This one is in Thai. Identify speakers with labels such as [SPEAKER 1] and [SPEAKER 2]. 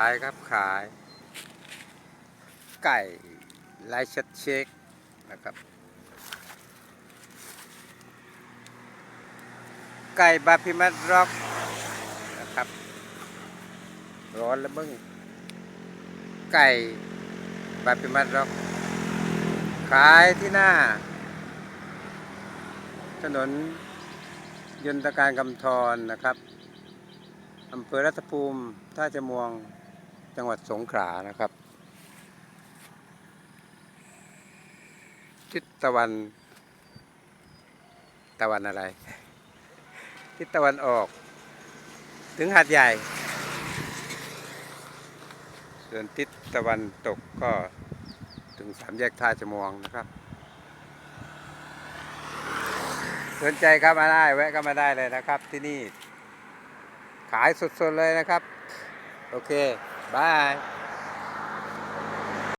[SPEAKER 1] ายครับขาย ไก่ไลชัดเช็คนะครับ ไก่บาพิมัดร็อกนะครับ ร้อนแล้วมึง ไก่บาพิมัดร็อกขายที่หน้า ถนนยนตการกำธรนะครับอำเภอรัตภูมิท่าจมวง จังหวัดสงขลานะครับ ทิศตะวัน ตะวันอะไร ทิศตะวันออก ถึงหาดใหญ่ ส่วนทิศตะวันตกก็ถึงสามแยกท่าจมวงนะครับ สนใจครับมาได้แวะก็มาได้เลยนะครับที่นี่ ขายสดๆเลยนะครับ โอเค Bye.